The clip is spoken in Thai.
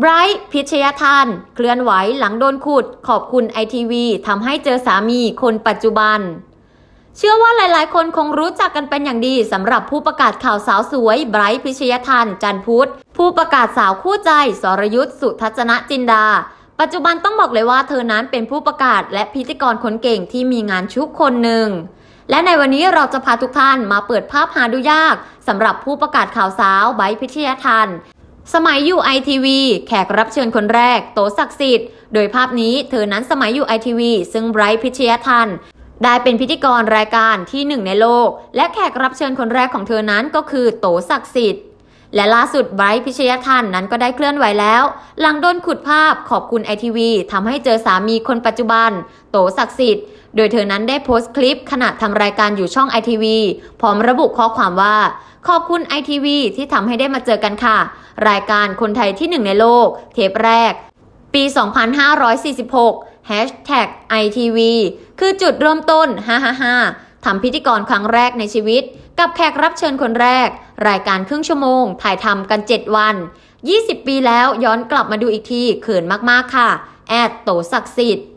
ไบรท์พิชยทันเคลื่อนไหวหลังโดนขุด ขอบคุณไอทีวีทำให้เจอสามีคนปัจจุบัน เชื่อว่าหลายๆ คนคงรู้จักกันเป็นอย่างดีสำหรับผู้ประกาศข่าวสาวสวยไบรท์พิชยทันจันพุทธ ผู้ประกาศสาวคู่ใจ สรยุทธ์สุทัศนจินดา ปัจจุบันต้องบอกเลยว่าเธอนั้นเป็นผู้ประกาศและพิธีกรคนเก่งที่มีงานชุกคนหนึ่งและในวันนี้เราจะพาทุกท่านมาเปิดภาพหาดูยากสำหรับผู้ประกาศข่าวสาวไบรท์พิชยทัน สมัยอยู่ไอทีวีแขกรับเชิญคนแรก โตศักดิ์สิทธิ์ โดยภาพนี้เธอนั้นสมัยอยู่ไอทีวีซึ่งไบรท์พิชยทันได้เป็นพิธีกรรายการที่หนึ่งในโลก และแขกรับเชิญคนแรกของเธอนั้นก็คือโตศักดิ์สิทธิ์ และล่าสุดไบรท์พิชยทันนั้นก็ได้เคลื่อนไหวแล้ว หลังโดนขุดภาพขอบคุณไอทีวีทำให้เจอสามีคนปัจจุบัน โตศักดิ์สิทธิ์ โดยเธอนั้นได้โพสต์คลิปขณะทำรายการอยู่ช่องไอทีวีพร้อมระบุข้อความว่า ขอบคุณไอทีวีที่ทำให้ได้มาเจอกันค่ะ รายการคนไทยที่หนึ่งในโลก เทปแรก ปี 2546 Hashtag ITV คือจุดเริ่มต้น 555ทำพิธีกรครั้งแรกในชีวิต กับแขกรับเชิญคนแรก รายการครึ่งชั่วโมง ถ่ายทำกัน 7 วัน 20 ปีแล้วย้อนกลับมาดูอีกทีเขินมากๆค่ะ แอดโตศักดิ์สิทธิ์